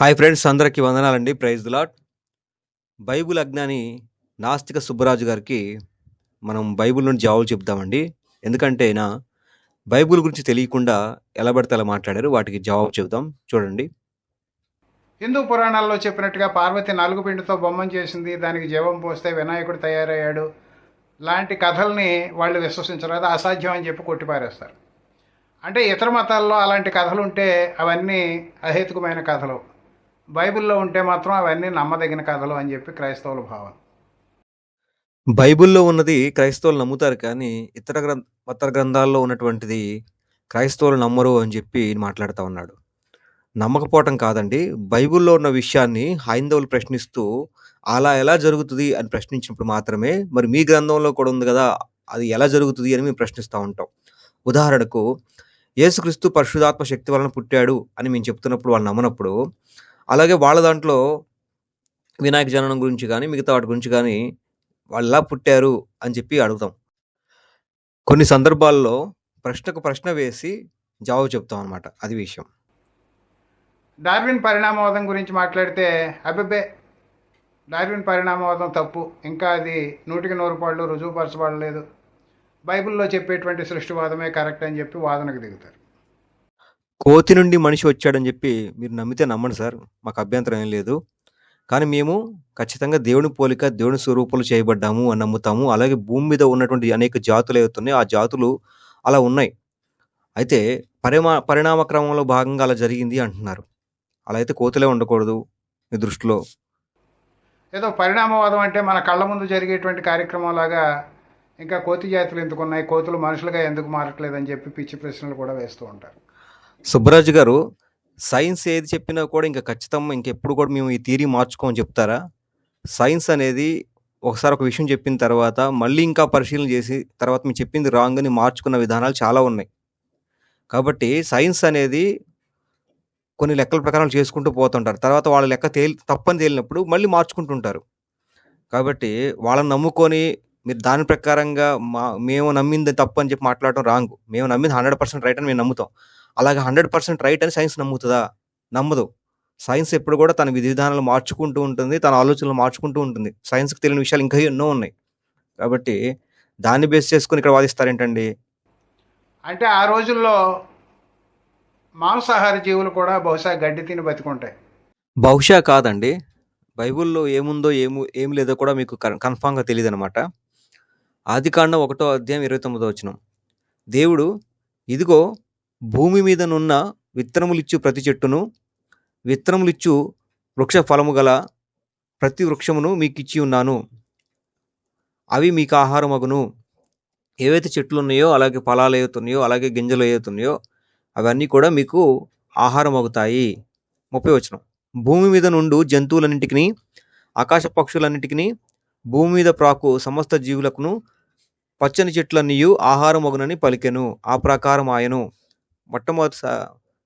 Hi friends అందరికీ వందనాలండి. Praise lot Bible అజ్ఞాని నాస్తిక సుబ్బరాజు గారికి మనం బైబిల్ నుండి జవాబులు చెప్తామండి. ఎందుకంటే నా బైబుల్ గురించి తెలియకుండా ఎలా పడితే అలా మాట్లాడారు వాటికి జవాబు చెబుతాం. చూడండి. హిందూ పురాణాల్లో చెప్పినట్టుగా పార్వతి నలుగు పిండితో బొమ్మం చేసింది దానికి జీవం పోస్తే వినాయకుడు తయారయ్యాడు. లాంటి కథల్ని వాళ్ళు విశ్వసించరు అది అసాధ్యం అని చెప్పి కొట్టిపారేస్తారు. అంటే ఇతర మతాల్లో అలాంటి కథలు ఉంటే అవన్నీ అహేతుకమైన కథలు. బైబిల్లో ఉంటే మాత్రం అవన్నీ నమ్మదగిన కథలు అని చెప్పి క్రైస్తవుల భావన. బైబిల్లో ఉన్నది క్రైస్తవులు నమ్ముతారు కానీ ఇతర గ్రంథ మత గ్రంథాల్లో ఉన్నటువంటిది క్రైస్తవులు నమ్మరు అని చెప్పి మాట్లాడుతూ ఉన్నాడు. నమ్మకపోవటం కాదండి బైబిల్లో ఉన్న విషయాన్ని హైందవులు ప్రశ్నిస్తూ అలా ఎలా జరుగుతుంది అని ప్రశ్నించినప్పుడు మాత్రమే మరి మీ గ్రంథంలో కూడా ఉంది కదా అది ఎలా జరుగుతుంది అని మేము ప్రశ్నిస్తూ ఉంటాం. ఉదాహరణకు యేసుక్రీస్తు పరిశుధాత్మ శక్తి వలన పుట్టాడు అని మేము చెప్తున్నప్పుడు వాళ్ళు నమ్మనప్పుడు అలాగే వాళ్ళ దాంట్లో వినాయక జననం గురించి కానీ మిగతా వాటి గురించి కానీ వాళ్ళు ఎలా పుట్టారు అని చెప్పి అడుగుతాం. కొన్ని సందర్భాల్లో ప్రశ్నకు ప్రశ్న వేసి జవాబు చెప్తాం అనమాట అది విషయం. డార్విన్ పరిణామవాదం గురించి మాట్లాడితే అబ్బబ్బే డార్విన్ పరిణామవాదం తప్పు. ఇంకా అది నూటికి నూరు పాళ్ళు రుజువుపరచబడలేదు. బైబిల్లో చెప్పేటువంటి సృష్టివాదమే కరెక్ట్ అని చెప్పి వాదనకు దిగుతారు. కోతి నుండి మనిషి వచ్చాడని చెప్పి మీరు నమ్మితే నమ్మండి సార్. మాకు అభ్యంతరం ఏం లేదు. కానీ మేము ఖచ్చితంగా దేవుని పోలిక దేవుని స్వరూపాలు చేయబడ్డాము అని నమ్ముతాము. అలాగే భూమి మీద ఉన్నటువంటి అనేక జాతులు ఏవైతున్నాయి ఆ జాతులు అలా ఉన్నాయి. అయితే పరిమా పరిణామ క్రమంలో భాగంగా అలా జరిగింది అంటున్నారు. అలా అయితే కోతులే ఉండకూడదు మీ దృష్టిలో. ఏదో పరిణామవాదం అంటే మన కళ్ళ ముందు జరిగేటువంటి కార్యక్రమంలాగా ఇంకా కోతి జాతులు ఎందుకు ఉన్నాయి? కోతులు మనుషులుగా ఎందుకు మారట్లేదని చెప్పి పిచ్చి ప్రశ్నలు కూడా వేస్తూ ఉంటారు. సుబ్బరాజు గారు సైన్స్ ఏది చెప్పినా కూడా ఇంకా ఖచ్చితంగా ఇంకెప్పుడు కూడా మేము ఈ థియరీ మార్చుకోమని చెప్తారా? సైన్స్ అనేది ఒకసారి ఒక విషయం చెప్పిన తర్వాత మళ్ళీ ఇంకా పరిశీలన చేసి తర్వాత మేము చెప్పింది రాంగ్ అని మార్చుకున్న విధానాలు చాలా ఉన్నాయి. కాబట్టి సైన్స్ అనేది కొన్ని లెక్కల ప్రకారం చేసుకుంటూ పోతుంటారు. తర్వాత వాళ్ళ లెక్క తేలి తప్పని తేలినప్పుడు మళ్ళీ మార్చుకుంటుంటారు. కాబట్టి వాళ్ళని నమ్ముకొని మీరు దాని ప్రకారంగా మా మేము నమ్మింది తప్పు అని చెప్పి మాట్లాడటం రాంగ్. మేము నమ్మింది హండ్రెడ్ పర్సెంట్ రైట్ అని మేము నమ్ముతాం. అలాగే హండ్రెడ్ పర్సెంట్ రైట్ అని సైన్స్ నమ్ముతుందా? నమ్మదు. సైన్స్ ఎప్పుడు కూడా తన విధి విధానాలు మార్చుకుంటూ ఉంటుంది తన ఆలోచనలు మార్చుకుంటూ ఉంటుంది. సైన్స్కి తెలియని విషయాలు ఇంకా ఎన్నో ఉన్నాయి. కాబట్టి దాన్ని బేస్ చేసుకుని ఇక్కడ వాదిస్తారేంటండి? అంటే ఆ రోజుల్లో మాంసాహార జీవులు కూడా బహుశా గడ్డి తిని బతికుంటాయి. బహుశా కాదండి. బైబిల్లో ఏముందో ఏము ఏం లేదో కూడా మీకు కన్ఫామ్గా తెలియదు అనమాట ఆది కాండం ఒకటో అధ్యాయం ఇరవై తొమ్మిదో వచ్చిన దేవుడు ఇదిగో భూమి మీద నున్న విత్తనములిచ్చు ప్రతి చెట్టును విత్తనములిచ్చు వృక్ష ఫలము గల ప్రతి వృక్షమును మీకు ఇచ్చి ఉన్నాను. అవి మీకు ఆహారమగును ఏవైతే చెట్లు ఉన్నాయో అలాగే ఫలాలు ఏవైతున్నాయో అలాగే గింజలు ఏవైతున్నాయో అవన్నీ కూడా మీకు ఆహారం అవుతాయి ముప్పై వచ్చిన భూమి మీద నుండు జంతువులన్నింటికి ఆకాశ పక్షులన్నింటికి భూమి మీద ప్రాకు సమస్త జీవులకును పచ్చని చెట్లన్నీయు ఆహారమగునని పలికెను. ఆ ప్రకారం ఆయను మొట్టమొదటి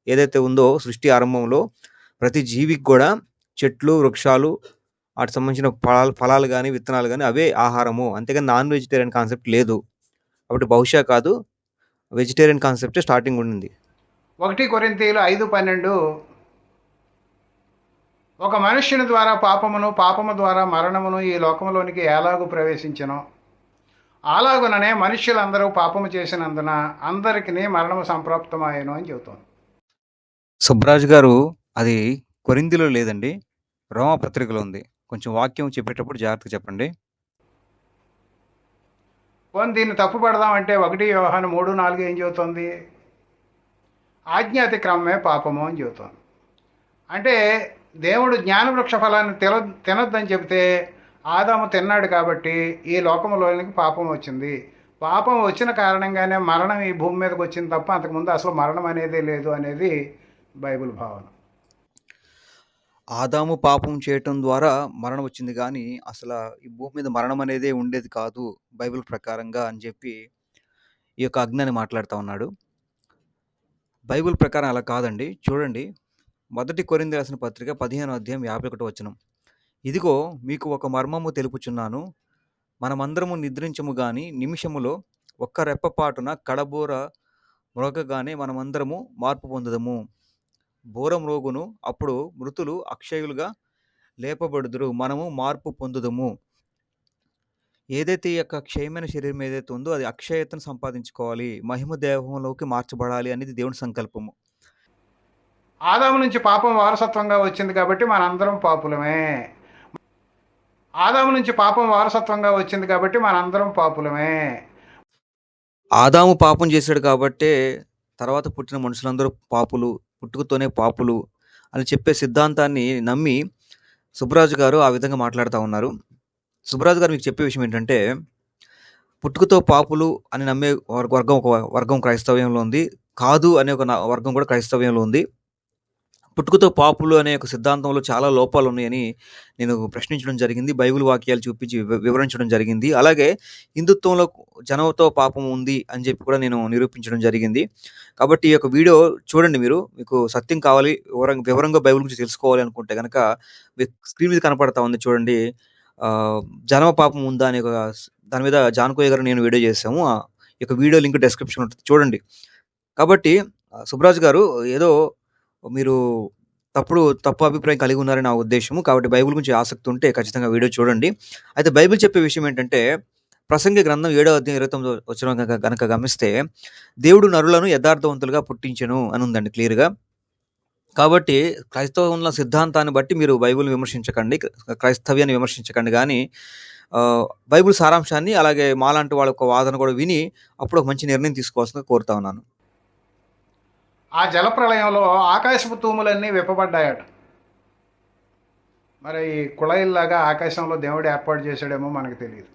ఏదైతే ఉందో సృష్టి ఆరంభంలో ప్రతి జీవికి కూడా చెట్లు వృక్షాలు వాటికి సంబంధించిన ఫలాలు ఫలాలు కానీ విత్తనాలు కానీ అవే ఆహారము. అంతేగాని నాన్ వెజిటేరియన్ కాన్సెప్ట్ లేదు. కాబట్టి బహుశా కాదు వెజిటేరియన్ కాన్సెప్ట్ స్టార్టింగ్ ఉండింది. ఒకటి కొరింతీలు ఐదు పన్నెండు. ఒక మనుష్యుని ద్వారా పాపమును పాపము ద్వారా మరణమును ఈ లోకములోనికి ఎలాగూ ప్రవేశించను? అలాగుననే మనుష్యులందరూ పాపము చేసినందున అందరికీ మరణము సంప్రాప్తమాయను అని చెబుతోంది. సుబ్బరాజు గారు అది కొరిందిలో లేదండి రోమ పత్రికలో ఉంది. కొంచెం వాక్యం చెప్పేటప్పుడు జాగ్రత్తగా చెప్పండి. పోనీ దీన్ని తప్పు పడదామంటే ఒకటి వ్యవహారం మూడు నాలుగు ఏం చెబుతోంది? ఆజ్ఞ అతిక్రమమే పాపము అని చెబుతోంది. అంటే దేవుడు జ్ఞానవృక్ష ఫలాన్ని తిన తినొద్దని చెబితే ఆదాము తిన్నాడు కాబట్టి ఈ లోకంలోనికి పాపం వచ్చింది. పాపం వచ్చిన కారణంగానే మరణం ఈ భూమి మీదకి వచ్చింది తప్ప అంతకుముందు అసలు మరణం అనేది లేదు అనేది బైబిల్ భావన. ఆదాము పాపం చేయటం ద్వారా మరణం వచ్చింది కానీ అసలు ఈ భూమి మీద మరణం అనేది ఉండేది కాదు బైబిల్ ప్రకారంగా అని చెప్పి ఈ యొక్క అజ్ఞాని మాట్లాడుతూ ఉన్నాడు. బైబిల్ ప్రకారం అలా కాదండి. చూడండి. మొదటి కొరింది రాసిన పత్రిక పదిహేను అధ్యాయం యాభై ఒకటి వచనం. ఇదిగో మీకు ఒక మర్మము తెలుపుచున్నాను. మనమందరము నిద్రించము గాని నిమిషములో ఒక్క రెప్పపాటున కడబోర మ్రొగగానే మనమందరము మార్పు పొందదము. బోరం రోగును అప్పుడు మృతులు అక్షయులుగా లేపబడుదురు. మనము మార్పు పొందుదము. ఏదైతే ఈ యొక్క క్షయమైన శరీరం ఏదైతే ఉందో అది అక్షయతను సంపాదించుకోవాలి. మహిమ దేవంలోకి మార్చబడాలి అనేది దేవుని సంకల్పము. ఆదాము నుంచి పాపం వారసత్వంగా వచ్చింది కాబట్టి మనందరం పాపులమే. ఆదాము నుంచి పాపం వారసత్వంగా వచ్చింది కాబట్టి మనందరం పాపులమే. ఆదాము పాపం చేశాడు కాబట్టే తర్వాత పుట్టిన మనుషులందరూ పాపులు పుట్టుకతోనే పాపులు అని చెప్పే సిద్ధాంతాన్ని నమ్మి సుబ్బరాజు గారు ఆ విధంగా మాట్లాడుతూ ఉన్నారు. సుబ్బరాజు గారు మీకు చెప్పే విషయం ఏంటంటే పుట్టుకతో పాపులు అని నమ్మే వర్- వర్గం ఒక వర్గం క్రైస్తవ్యంలో ఉంది కాదు అనే ఒక వర్గం కూడా క్రైస్తవ్యంలో ఉంది. పుట్టుకతో పాపులు అనే ఒక సిద్ధాంతంలో చాలా లోపాలు ఉన్నాయని నేను ప్రశ్నించడం జరిగింది బైబిల్ వాక్యాలు చూపించి వివరించడం జరిగింది. అలాగే హిందుత్వంలో జనంతో పాపం ఉంది అని చెప్పి కూడా నేను నిరూపించడం జరిగింది. కాబట్టి ఈ యొక్క వీడియో చూడండి మీరు మీకు సత్యం కావాలి వివరంగా వివరంగా బైబిల్ గురించి తెలుసుకోవాలి అనుకుంటే కనుక స్క్రీన్ మీద కనపడతా ఉంది చూడండి. జనవ జనమ పాపం ఉందా అనే ఒక దాని మీద జాన్కోయ్య గారు నేను వీడియో చేసాము ఆ ఈ యొక్క వీడియో లింక్ డెస్క్రిప్షన్ ఉంటుంది. చూడండి. కాబట్టి సుబ్రాజ్ సుబ్బరాజు గారు ఏదో మీరు తప్పుడు తప్పు అభిప్రాయం కలిగి ఉన్నారని నా ఉద్దేశము. కాబట్టి బైబిల్ గురించి ఆసక్తి ఉంటే ఖచ్చితంగా వీడియో చూడండి. అయితే బైబిల్ చెప్పే విషయం ఏంటంటే ప్రసంగి గ్రంథం ఏడో అధ్యాయం ఇరవై తొమ్మిది వచ్చిన కనుక గమనిస్తే దేవుడు నరులను యథార్థవంతులుగా పుట్టించెను అని ఉందండి క్లియర్గా. కాబట్టి క్రైస్తవంలో సిద్ధాంతాన్ని బట్టి మీరు బైబిల్ విమర్శించకండి క్రైస్తవ్యాన్ని విమర్శించకండి. కానీ బైబిల్ సారాంశాన్ని అలాగే మాలాంటి వాళ్ళ ఒక వాదన కూడా విని అప్పుడు ఒక మంచి నిర్ణయం తీసుకోవాల్సిందిగా కోరుతా ఉన్నాను. ఆ జలప్రళయంలో ఆకాశపు తూములన్నీ విప్పబడ్డాయట. మరి ఈ కుళాయిల్లాగా ఆకాశంలో దేవుడు ఏర్పాటు చేశాడేమో మనకు తెలియదు.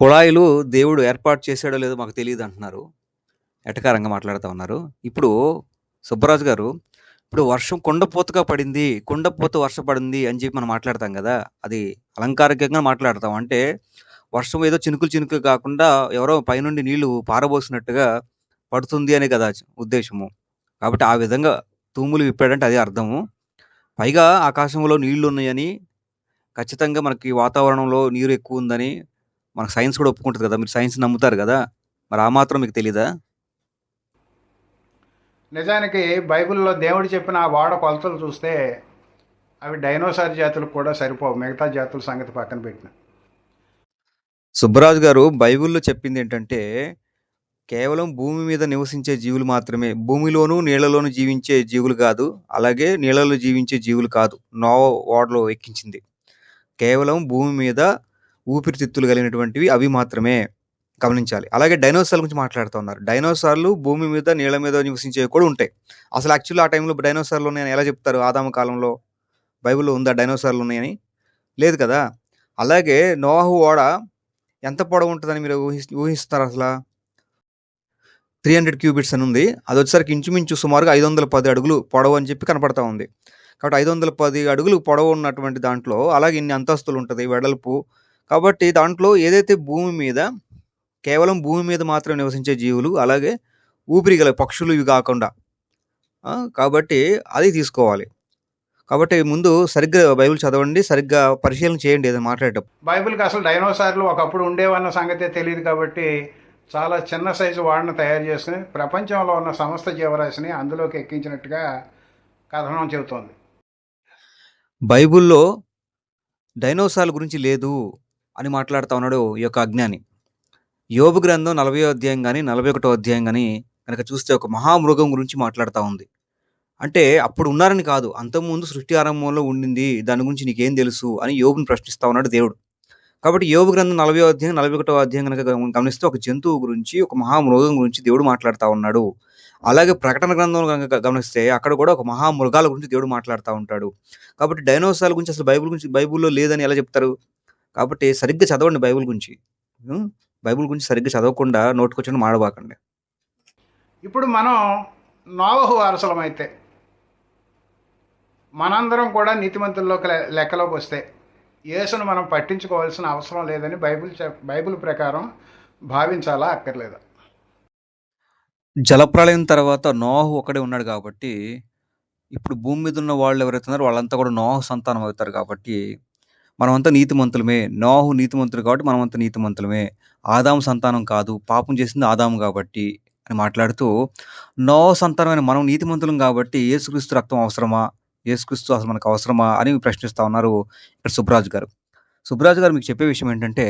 కుళాయిలు దేవుడు ఏర్పాటు చేశాడో లేదో మాకు తెలియదు అంటున్నారు. ఎటకారంగా మాట్లాడుతూ ఉన్నారు. ఇప్పుడు సుబ్బరాజు గారు ఇప్పుడు వర్షం కొండపోతగా పడింది కొండపోత వర్షం పడింది అని చెప్పి మనం మాట్లాడతాం కదా అది అలంకారికంగా మాట్లాడతాం. అంటే వర్షం ఏదో చినుకులు చినుకులు కాకుండా ఎవరో పైనుండి నీళ్ళు పారబోసినట్టుగా పడుతుంది అనే కదా ఉద్దేశము. కాబట్టి ఆ విధంగా తూములు విప్పాడంటే అదే అర్థము. పైగా ఆకాశంలో నీళ్ళు ఉన్నాయని ఖచ్చితంగా మనకి వాతావరణంలో నీరు ఎక్కువ ఉందని మనకు సైన్స్ కూడా ఒప్పుకుంటుంది కదా. మీరు సైన్స్ నమ్ముతారు కదా. మరి ఆ మాత్రం మీకు తెలీదా? నిజానికి బైబిల్లో దేవుడు చెప్పిన ఆ వాడ కొలతలు చూస్తే అవి డైనోసార్ జాతులకు కూడా సరిపోవు. మిగతా జాతుల సంగతి పక్కన పెట్టిన. సుబ్బరాజు గారు బైబిల్లో చెప్పింది ఏంటంటే కేవలం భూమి మీద నివసించే జీవులు మాత్రమే భూమిలోను నీళ్ళలోను జీవించే జీవులు కాదు అలాగే నీళ్ళలో జీవించే జీవులు కాదు నోవ ఓడలో ఎక్కించింది. కేవలం భూమి మీద ఊపిరితిత్తులు కలిగినటువంటివి అవి మాత్రమే గమనించాలి. అలాగే డైనోసార్ల గురించి మాట్లాడుతూ ఉన్నారు. డైనోసార్లు భూమి మీద నీళ్ళ మీద నివసించేవి కూడా ఉంటాయి. అసలు యాక్చువల్ ఆ టైంలో డైనోసార్లు ఉన్నాయని ఎలా చెప్తారు? ఆదామ కాలంలో బైబిల్లో ఉందా డైనోసార్లు ఉన్నాయని? లేదు కదా? అలాగే నోవాహు ఓడ ఎంత పొడవు ఉంటుందని మీరు ఊహి ఊహిస్తారు అసలు? త్రీ హండ్రెడ్ క్యూబిట్స్ అని ఉంది. అది వచ్చేసరికి ఇంచుమించు సుమారుగా ఐదు వందల పది అడుగులు పొడవు అని చెప్పి కనపడతా ఉంది. కాబట్టి ఐదు వందల పది అడుగులు పొడవు ఉన్నటువంటి దాంట్లో అలాగే ఇన్ని అంతస్తులు ఉంటుంది వెడల్పు. కాబట్టి దాంట్లో ఏదైతే భూమి మీద కేవలం భూమి మీద మాత్రం నివసించే జీవులు అలాగే ఊపిరి గల పక్షులు ఇవి కాకుండా కాబట్టి అది తీసుకోవాలి. కాబట్టి ముందు సరిగ్గా బైబిల్ చదవండి సరిగ్గా పరిశీలన చేయండి ఏదైనా మాట్లాడేటప్పుడు. బైబిల్కి అసలు డైనోసార్లు ఒకప్పుడు ఉండేవన్న సంగతే తెలియదు కాబట్టి చాలా చిన్న సైజు వాడిని తయారు చేసుకుని ప్రపంచంలో ఉన్న సమస్త జీవరాశిని అందులోకి ఎక్కించినట్టుగా కథనం చెబుతోంది. బైబిల్లో డైనోసార్ల గురించి లేదు అని మాట్లాడుతూ ఉన్నాడు ఈ యొక్క అజ్ఞాని. యోగ గ్రంథం నలభై అధ్యాయం కానీ నలభై ఒకటో అధ్యాయం కానీ కనుక చూస్తే ఒక మహామృగం గురించి మాట్లాడుతూ ఉంది. అంటే అప్పుడు ఉన్నారని కాదు అంతకుముందు సృష్టి ఆరంభంలో ఉండింది దాని గురించి నీకేం తెలుసు అని యోగుని ప్రశ్నిస్తా ఉన్నాడు దేవుడు. కాబట్టి యోగ గ్రంథం నలభై అధ్యాయం నలభై ఒకటో అధ్యాయం కనుక గమనిస్తే ఒక జంతువు గురించి ఒక మహామృగం గురించి దేవుడు మాట్లాడుతూ ఉన్నాడు. అలాగే ప్రకటన గ్రంథం కనుక గమనిస్తే అక్కడ కూడా ఒక మహామృగాల గురించి దేవుడు మాట్లాడుతూ ఉంటాడు. కాబట్టి డైనోసార్ల గురించి అసలు బైబిల్ గురించి బైబిల్లో లేదని ఎలా చెప్తారు? కాబట్టి సరిగ్గా చదవండి బైబిల్ గురించి. బైబిల్ గురించి సరిగ్గా చదవకుండా నోటుకొచ్చిన మాడబాకండి. ఇప్పుడు మనం నోవహు వారసులమైతే మనందరం కూడా నీతిమంతుల్లోకి లెక్కలోకి వస్తే యేసును మనం పట్టించుకోవాల్సిన అవసరం లేదని బైబిల్ బైబిల్ ప్రకారం భావించాలా అక్కర్లేదా? జలప్రళయం తర్వాత నోహు ఒకడే ఉన్నాడు కాబట్టి ఇప్పుడు భూమి మీద ఉన్న వాళ్ళు ఎవరైతే ఉన్నారో వాళ్ళంతా కూడా నోహు సంతానం అవుతారు కాబట్టి మనమంతా నీతిమంతులమే. నోహు నీతిమంతులు కాబట్టి మనమంతా నీతిమంతులమే. ఆదాం సంతానం కాదు. పాపం చేసింది ఆదాము కాబట్టి అని మాట్లాడుతూ నోహు సంతానమైన మనం నీతిమంతులం కాబట్టి యేసుక్రీస్తు రక్తం అవసరమా? యేసుక్రీస్తు అసలు మనకు అవసరమా అని ప్రశ్నిస్తా ఉన్నారు ఇక్కడ సుబ్రాజ్ గారు. సుబ్రాజ్ గారు మీకు చెప్పే విషయం ఏంటంటే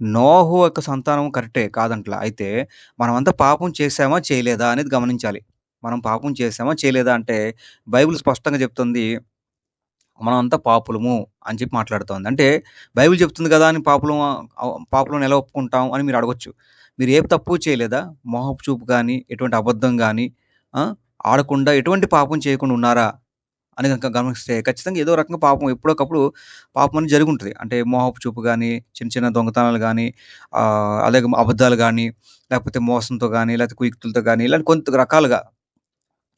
నోహు యొక్క సంతానం కరెక్టే కాదంట్లా. అయితే మనమంతా పాపం చేసామా చేయలేదా అనేది గమనించాలి. మనం పాపం చేసామా చేయలేదా అంటే బైబిల్ స్పష్టంగా చెప్తుంది మనమంతా పాపులము అని చెప్పి మాట్లాడుతోంది. అంటే బైబిల్ చెప్తుంది కదా అని పాపులం పాపులను ఎలా ఒప్పుకుంటాం అని మీరు అడగొచ్చు. మీరు ఏ తప్పు చేయలేదా? మోహపు చూపు కానీ ఎటువంటి అబద్ధం కానీ ఆడకుండా ఎటువంటి పాపం చేయకుండా ఉన్నారా? అని కనుక గమనిస్తే ఖచ్చితంగా ఏదో రకంగా పాపం ఎప్పుడొకప్పుడు పాపం అని జరుగుంటుంది. అంటే మోహపు చూపు కానీ చిన్న చిన్న దొంగతనాలు కానీ అలాగే అబద్ధాలు కానీ లేకపోతే మోసంతో కానీ లేకపోతే కుయుక్తులతో కానీ ఇలాంటి కొంత రకాలుగా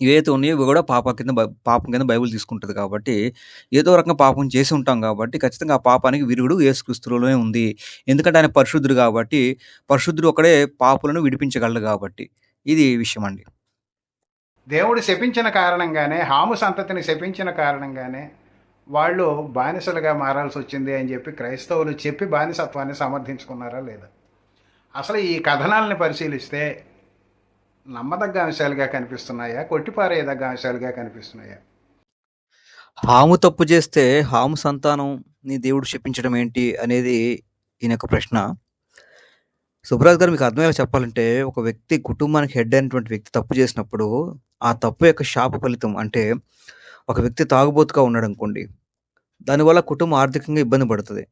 ఏవైతే ఉన్నాయో ఇవి కూడా పాప కింద పాపం కింద బైబిల్ తీసుకుంటుంది కాబట్టి ఏదో రకంగా పాపం చేసి ఉంటాం కాబట్టి ఖచ్చితంగా ఆ పాపానికి విరుగుడు ఏసుక్రీస్తులోనే ఉంది. ఎందుకంటే ఆయన పరిశుద్ధుడు కాబట్టి పరిశుద్ధుడు ఒకడే పాపులను విడిపించగలడు కాబట్టి. ఇది విషయం అండి దేవుడు శపించిన కారణంగానే హాము సంతతిని శపించిన కారణంగానే వాళ్ళు బానిసలుగా మారాల్సి వచ్చింది అని చెప్పి క్రైస్తవులు చెప్పి బానిసత్వాన్ని సమర్థించుకున్నారా లేదా? అసలు ఈ కథనాలని పరిశీలిస్తే నమ్మదగ్గ అంశాలుగా కనిపిస్తున్నాయా? కొట్టిపారేయదగ్గ అంశాలుగా కనిపిస్తున్నాయా? హాము తప్పు చేస్తే హాము సంతానం నీ దేవుడు శపించడం ఏంటి అనేది ఈయన ప్రశ్న. సుబ్రాజ్ గారు మీకు అర్థమయ్యేలా చెప్పాలంటే ఒక వ్యక్తి కుటుంబానికి హెడ్ అయినటువంటి వ్యక్తి తప్పు చేసినప్పుడు ఆ తప్పు యొక్క శాప ఫలితం అంటే ఒక వ్యక్తి తాగుబోతుగా ఉన్నాడు అనుకోండి దానివల్ల కుటుంబం ఆర్థికంగా ఇబ్బంది పడుతుంది.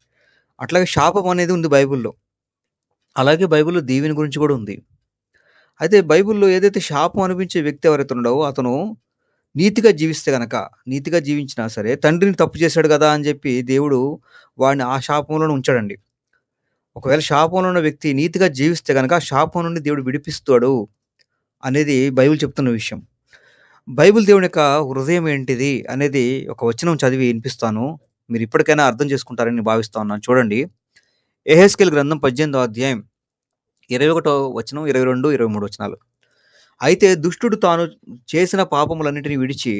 అట్లాగే శాపం అనేది ఉంది బైబిల్లో. అలాగే బైబిల్లో దీవెని గురించి కూడా ఉంది. అయితే బైబిల్లో ఏదైతే శాపం అనిపించే వ్యక్తి ఎవరైతే ఉండవో అతను నీతిగా జీవిస్తే గనక నీతిగా జీవించినా సరే తండ్రిని తప్పు చేశాడు కదా అని చెప్పి దేవుడు వాడిని ఆ శాపంలోనే ఉంచాడండి. ఒకవేళ శాపంలో ఉన్న వ్యక్తి నీతిగా జీవిస్తే కనుక ఆ శాపం నుండి దేవుడు విడిపిస్తాడు అనేది బైబిల్ చెప్తున్న విషయం. బైబిల్ దేవుని యొక్క హృదయం ఏంటిది అనేది ఒక వచనం చదివి వినిపిస్తాను. మీరు ఇప్పటికైనా అర్థం చేసుకుంటారని నేను భావిస్తా ఉన్నాను. చూడండి. ఎహెస్కెల్ గ్రంథం పద్దెనిమిదో అధ్యాయం ఇరవై ఒకటో వచనం ఇరవై రెండు ఇరవై మూడు వచనాలు. అయితే దుష్టుడు తాను చేసిన పాపములన్నిటిని విడిచి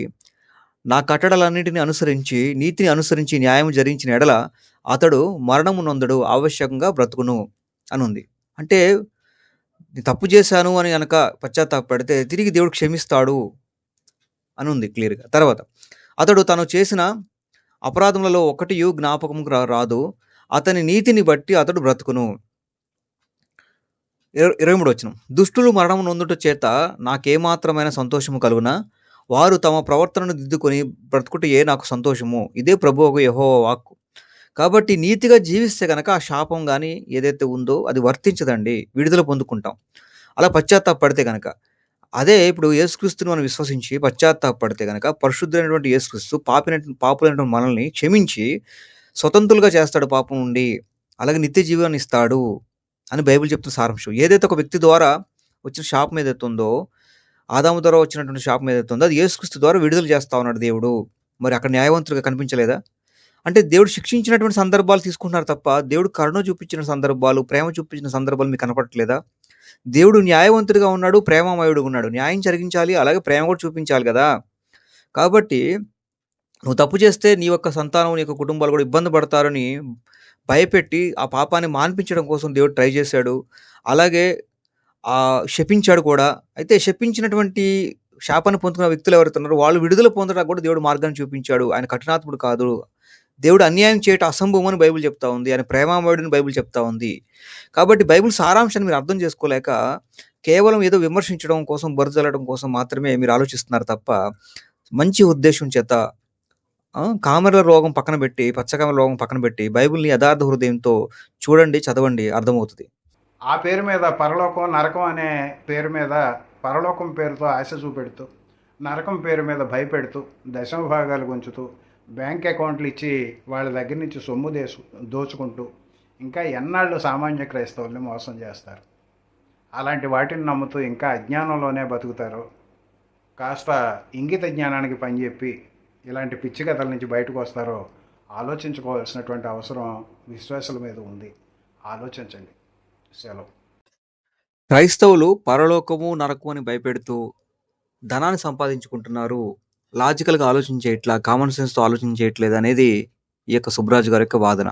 నా కట్టడలన్నిటిని అనుసరించి నీతిని అనుసరించి న్యాయం జరించిన ఎడల అతడు మరణము నొందడు ఆవశ్యకంగా బ్రతుకును అని ఉంది అంటే "నేను తప్పు చేశాను అని కనుక పశ్చాత్తాపడితే తిరిగి దేవుడు క్షమిస్తాడు అని ఉంది క్లియర్గా. తర్వాత అతడు తను చేసిన అపరాధములలో ఒకటి జ్ఞాపకం రాదు. అతని నీతిని బట్టి అతడు బ్రతుకును. ఇరవై మూడు వచ్చిన దుష్టులు మరణం నొందుట చేత నాకేమాత్రమైన సంతోషము కలుగునా? వారు తమ ప్రవర్తనను దిద్దుకొని బ్రతుకుటయే నాకు సంతోషము. ఇదే ప్రభువు యహో వాక్కు. కాబట్టి నీతిగా జీవిస్తే కనుక ఆ శాపం కానీ ఏదైతే ఉందో అది వర్తించదండి. విడుదల పొందుకుంటాం. అలా పశ్చాత్తాపడితే కనుక అదే ఇప్పుడు యేసుక్రీస్తుని మనం విశ్వసించి పశ్చాత్తాపడితే కనుక పరిశుద్ధమైనటువంటి యేసుక్రీస్తు పాపిన పాపులైనటువంటి మనల్ని క్షమించి స్వతంత్రులుగా చేస్తాడు పాపం నుండి. అలాగే నిత్య జీవాన్ని ఇస్తాడు అని బైబిల్ చెప్తున్న సారాంశం. ఏదైతే ఒక వ్యక్తి ద్వారా వచ్చిన శాపం ఏదైతే ఉందో ఆదాము ద్వారా వచ్చినటువంటి శాపం ఏదైతే ఉందో అది యేసుక్రీస్తు ద్వారా విడుదల చేస్తా ఉన్నాడు దేవుడు. మరి అక్కడ న్యాయవంతులుగా కనిపించలేదా? అంటే దేవుడు శిక్షించినటువంటి సందర్భాలు తీసుకుంటున్నారు తప్ప దేవుడు కరుణ చూపించిన సందర్భాలు ప్రేమ చూపించిన సందర్భాలు మీకు కనపడట్లేదా? దేవుడు న్యాయవంతుడిగా ఉన్నాడు ప్రేమమయుడుగా ఉన్నాడు. న్యాయం జరిగించాలి అలాగే ప్రేమ కూడా చూపించాలి కదా? కాబట్టి నువ్వు తప్పు చేస్తే నీ యొక్క సంతానం నీ యొక్క కుటుంబాలు కూడా ఇబ్బంది పడతారని భయపెట్టి ఆ పాపాన్ని మాన్పించడం కోసం దేవుడు ట్రై చేశాడు. అలాగే ఆ శపించాడు కూడా. అయితే శపించినటువంటి శాపాన్ని పొందుకున్న వ్యక్తులు ఎవరైతే ఉన్నారో వాళ్ళు విడుదల పొందడానికి కూడా దేవుడు మార్గాన్ని చూపించాడు. ఆయన కఠినాత్ముడు కాదు. దేవుడు అన్యాయం చేయటం అసంభవం అని బైబిల్ చెప్తా ఉంది. ఆయన ప్రేమామయుడిని బైబిల్ చెప్తా ఉంది. కాబట్టి బైబిల్ సారాంశాన్ని మీరు అర్థం చేసుకోలేక కేవలం ఏదో విమర్శించడం కోసం బరుజల్లడం కోసం మాత్రమే మీరు ఆలోచిస్తున్నారు తప్ప మంచి ఉద్దేశం చేత ఆ, రోగం పక్కన పెట్టి పచ్చకామెర రోగం పక్కన పెట్టి బైబిల్ని యథార్థ హృదయంతో చూడండి చదవండి అర్థమవుతుంది. ఆ పేరు మీద పరలోకం నరకం అనే పేరు మీద పరలోకం పేరుతో ఆశ చూపెడుతూ నరకం పేరు మీద భయపెడుతూ దశమ భాగాలు గుంచుతూ బ్యాంక్ అకౌంట్లు ఇచ్చి వాళ్ళ దగ్గర నుంచి సొమ్ము దేసు దోచుకుంటూ ఇంకా ఎన్నాళ్ళు సామాన్య క్రైస్తవుల్ని మోసం చేస్తారు? అలాంటి వాటిని నమ్ముతూ ఇంకా అజ్ఞానంలోనే బతుకుతారు. కాస్త ఇంగిత జ్ఞానానికి పనిచెప్పి ఇలాంటి పిచ్చి కథల నుంచి బయటకు వస్తారో ఆలోచించుకోవాల్సినటువంటి అవసరం విశ్వాసుల మీద ఉంది. ఆలోచించండి. సెలవు. క్రైస్తవులు పరలోకము నరకము అని భయపెడుతూ ధనాన్ని సంపాదించుకుంటున్నారు లాజికల్గా ఆలోచించేట్లా కామన్ సెన్స్తో ఆలోచించేయట్లేదు అనేది ఈ యొక్క సుబ్రాజు గారి యొక్క వాదన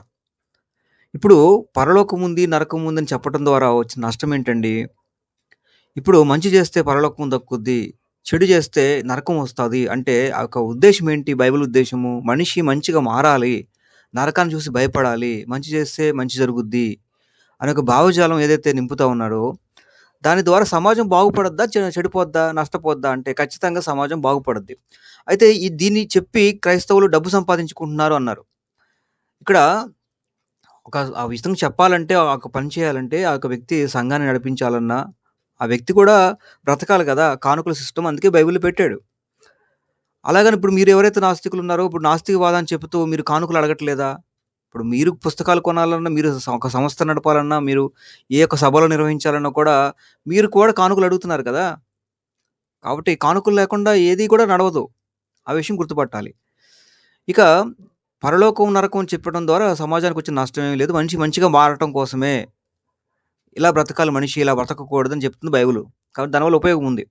ఇప్పుడు పరలోకం ఉంది నరకం ఉందని చెప్పడం ద్వారా వచ్చిన నష్టం ఏంటండి ఇప్పుడు మంచి చేస్తే పరలోకం దక్కుద్ది. చెడు చేస్తే నరకం వస్తుంది అంటే ఆ యొక్క ఉద్దేశం ఏంటి? బైబిల్ ఉద్దేశము మనిషి మంచిగా మారాలి. నరకాన్ని చూసి భయపడాలి. మంచి చేస్తే మంచి జరుగుద్ది. అనే ఒక భావజాలం ఏదైతే నింపుతా ఉన్నాడో, దాని ద్వారా సమాజం బాగుపడద్దా? చె చెడిపోద్దా? నష్టపోద్దా? అంటే ఖచ్చితంగా సమాజం బాగుపడద్ది అయితే ఈ దీన్ని చెప్పి క్రైస్తవులు డబ్బు సంపాదించుకుంటున్నారు అన్నారు. ఇక్కడ ఒక ఆ విషయం చెప్పాలంటే, ఒక పని చేయాలంటే, ఆ యొక్క వ్యక్తి సంఘాన్ని నడిపించాలన్నా, ఆ వ్యక్తి కూడా బ్రతకాలి కదా! కానుకల సిస్టమ్ అందుకే బైబిల్ పెట్టాడు. అలాగని ఇప్పుడు మీరు ఎవరైతే నాస్తికులు ఉన్నారో ఇప్పుడు నాస్తికవాదాన్ని చెబుతూ మీరు కానుకలు అడగట్లేదా? ఇప్పుడు మీరు పుస్తకాలు కొనాలన్నా, మీరు ఒక సంస్థ నడపాలన్నా, మీరు ఏ యొక్క సభలు నిర్వహించాలన్నా కూడా, మీరు కూడా కానుకలు అడుగుతున్నారు కదా! కాబట్టి కానుకలు లేకుండా ఏది కూడా నడవదు. ఆ విషయం గుర్తుపట్టాలి. ఇక పరలోకం, నరకం చెప్పడం ద్వారా సమాజానికి వచ్చిన నష్టం ఏమీ లేదు. మనిషి మంచిగా మారటం కోసమే. ఇలా బ్రతకాలి మనిషి, ఇలా బ్రతకకూడదని చెప్తుంది బైబుల్ కాబట్టి దానివల్ల ఉపయోగం ఉంది.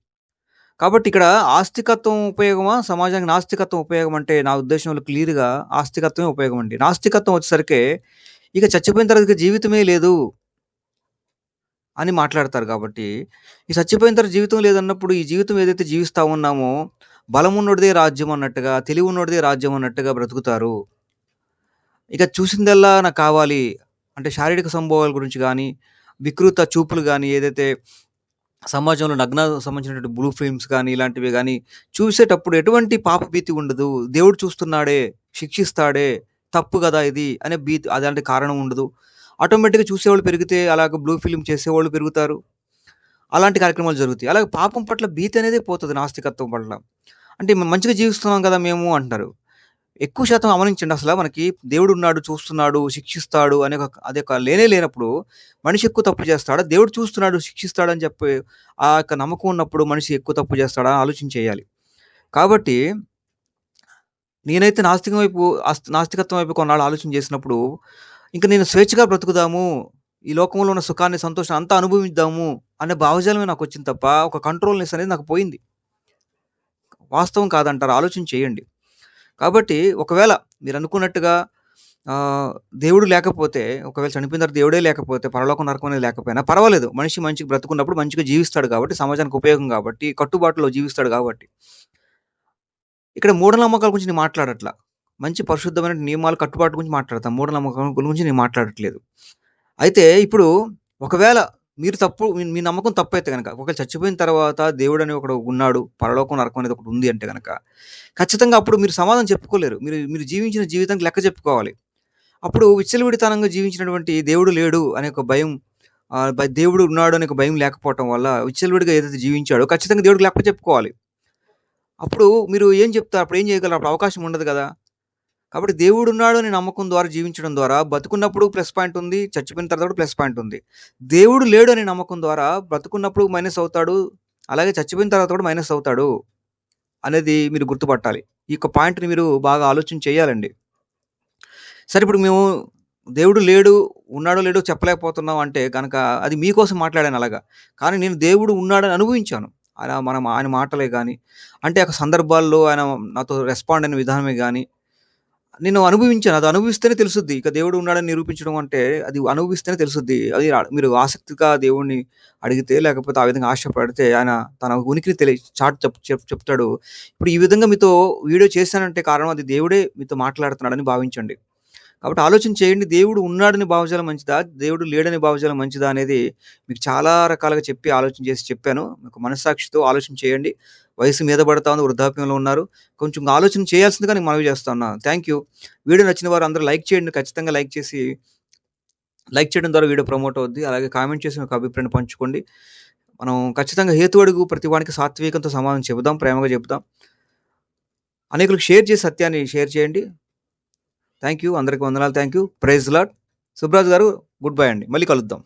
కాబట్టి ఇక్కడ ఆస్తికత్వం ఉపయోగమా? సమాజానికి నాస్తికత్వం ఉపయోగం అంటే నా ఉద్దేశంలో క్లియర్‌గా ఆస్తికత్వమే ఉపయోగం అండి. నాస్తికత్వం వచ్చేసరికి ఇక చచ్చిపోయిన తర్వాత ఇక జీవితమే లేదు. అని మాట్లాడతారు కాబట్టి, ఈ చచ్చిపోయిన తర్వాత జీవితం లేదన్నప్పుడు ఈ జీవితం ఏదైతే జీవిస్తూ ఉన్నామో, బలమున్నోడిదే రాజ్యం అన్నట్టుగా, తెలివి ఉన్నోడిదే రాజ్యం అన్నట్టుగా బ్రతుకుతారు. ఇక చూసిందల్లా నాకు కావాలి. అంటే శారీరక సంభోగాల గురించి కానీ వికృత చూపులు కానీ ఏదైతే సమాజంలో నగ్నాలకు సంబంధించినటువంటి బ్లూ ఫిల్మ్స్ కానీ ఇలాంటివి కానీ చూసేటప్పుడు ఎటువంటి పాపభీతి ఉండదు. దేవుడు చూస్తున్నాడే, శిక్షిస్తాడే, తప్పు కదా ఇది అనే భీతి అలాంటి కారణం ఉండదు. ఆటోమేటిక్‌గా చూసేవాళ్ళు పెరిగితే అలాగే బ్లూ ఫిల్మ్ చేసేవాళ్ళు పెరుగుతారు. అలాంటి కార్యక్రమాలు జరుగుతాయి. అలాగే పాపం పట్ల భీతి అనేది పోతుంది నాస్తికత్వం పట్ల. అంటే మంచిగా జీవిస్తున్నాం కదా మేము అంటారు ఎక్కువ శాతం గమనించండి అసలు మనకి దేవుడు ఉన్నాడు చూస్తున్నాడు, శిక్షిస్తాడు అనే ఒక అదొక లేనే లేనప్పుడు మనిషి ఎక్కువ తప్పు చేస్తాడా? దేవుడు చూస్తున్నాడు, శిక్షిస్తాడు అని చెప్పి ఆ యొక్క నమ్మకం ఉన్నప్పుడు మనిషి ఎక్కువ తప్పు చేస్తాడా? ఆలోచన చేయాలి. కాబట్టి నేనైతే నాస్తికం వైపు నాస్తికత్వం వైపు కొన్నాళ్ళు ఆలోచన చేసినప్పుడు, ఇంక నేను స్వేచ్ఛగా బ్రతుకుదాము. ఈ లోకంలో ఉన్న సుఖాన్ని, సంతోషం అంతా అనుభవిద్దాము అనే భావజాలమే నాకొచ్చింది తప్ప, ఒక కంట్రోల్‌నెస్ అనేది నాకు పోయింది. వాస్తవం కాదంటారు ఆలోచన చేయండి. కాబట్టి ఒకవేళ మీరు అనుకున్నట్టుగా దేవుడు లేకపోతే, ఒకవేళ చనిపోయిన తర్వాత దేవుడే లేకపోతే, పరలోకం, నరకం అనేది లేకపోయినా పర్వాలేదు. మనిషి మంచిగా బ్రతుకున్నప్పుడు మంచిగా జీవిస్తాడు కాబట్టి, సమాజానికి ఉపయోగం కాబట్టి, కట్టుబాటులో జీవిస్తాడు కాబట్టి. ఇక్కడ మూఢనమ్మకాల గురించి నేను మాట్లాడట్లా. మంచి పరిశుద్ధమైన నియమాలు, కట్టుబాటు గురించి మాట్లాడతాను. మూఢనమ్మకాల గురించి నేను మాట్లాడట్లేదు. అయితే ఇప్పుడు ఒకవేళ మీరు తప్పు మీ మీ నమ్మకం తప్పైతే గనక, ఒకవేళ చచ్చిపోయిన తర్వాత దేవుడు అని ఒకడు ఉన్నాడు, పరలోకం, నరకం అనేది ఒకటి ఉంది అంటే కనుక ఖచ్చితంగా అప్పుడు మీరు సమాధానం చెప్పుకోలేరు. మీరు మీరు జీవించిన జీవితానికి లెక్క చెప్పుకోవాలి. అప్పుడు విచ్చలవిడితనంగా జీవించినటువంటి దేవుడు లేడు అనే ఒక భయం దేవుడు ఉన్నాడు అనే ఒక భయం లేకపోవటం వల్ల విచ్చలవిడిగా ఏదైతే జీవించాడో ఖచ్చితంగా దేవుడికి లెక్క చెప్పుకోవాలి. అప్పుడు మీరు ఏం చెప్తారు? అప్పుడు ఏం చేయగలరు? అప్పుడు అవకాశం ఉండదు కదా కాబట్టి దేవుడు ఉన్నాడు అని నమ్మకం ద్వారా జీవించడం ద్వారా బతుకున్నప్పుడు ప్లస్ పాయింట్ ఉంది. చచ్చిపోయిన తర్వాత కూడా ప్లస్ పాయింట్ ఉంది. దేవుడు లేడు అనే నమ్మకం ద్వారా బ్రతుకున్నప్పుడు మైనస్ అవుతాడు. అలాగే చచ్చిపోయిన తర్వాత కూడా మైనస్ అవుతాడు. అనేది మీరు గుర్తుపట్టాలి. ఈ యొక్క పాయింట్‌ని మీరు బాగా ఆలోచన చేయాలండి. సరే ఇప్పుడు మేము దేవుడు లేడు, ఉన్నాడో లేడో చెప్పలేకపోతున్నాం అంటే కనుక అది మీకోసం మాట్లాడాను అలాగా. కానీ నేను దేవుడు ఉన్నాడని అనుభవించాను. ఆయన మనం ఆయన మాటలే కానీ అంటే ఆ సందర్భాల్లో ఆయన నాతో రెస్పాండ్ అయిన విధానమే కానీ నేను అనుభవించాను. అది అనుభవిస్తేనే తెలుసుద్ది. ఇక దేవుడు ఉన్నాడని నిరూపించడం అంటే అది అనుభవిస్తేనే తెలుసుద్ది. అది మీరు ఆసక్తిగా దేవుడిని అడిగితే లేకపోతే ఆ విధంగా ఆశపడితే ఆయన తన ఉనికిని తెలి చాట్ చెప్ చెప్తాడు. ఇప్పుడు ఈ విధంగా మీతో వీడియో చేశానంటే కారణం అది దేవుడే మీతో మాట్లాడుతున్నాడని భావించండి. కాబట్టి ఆలోచన చేయండి. దేవుడు ఉన్నాడని భావజాలం మంచిదా? దేవుడు లేడని భావజాలం మంచిదా? అనేది మీకు చాలా రకాలుగా చెప్పి ఆలోచన చేసి చెప్పాను. మీకు మనస్సాక్షితో ఆలోచన చేయండి. వయసు మీద పడతా ఉంది. వృద్ధాప్యంలో ఉన్నారు. కొంచెం ఆలోచన చేయాల్సిందిగా నేను మనవి చేస్తా థ్యాంక్ యూ. వీడియో నచ్చిన వారు అందరూ లైక్ చేయండి. ఖచ్చితంగా లైక్ చేసి లైక్ చేయడం ద్వారా వీడియో ప్రమోట్ అవుద్ది. అలాగే కామెంట్ చేసి ఒక అభిప్రాయం పంచుకోండి. మనం ఖచ్చితంగా హేతు అడుగు ప్రతి వానికి సాత్వికంతో సమాధానం చెబుదాం. ప్రేమగా చెబుదాం. అనేకులకు షేర్ చేసి సత్యాన్ని షేర్ చేయండి. Thank you. అందరికి వందనాలు. Thank you. Praise Lord Subbaraju garu goodbye అండి. మళ్ళీ కలుద్దాం.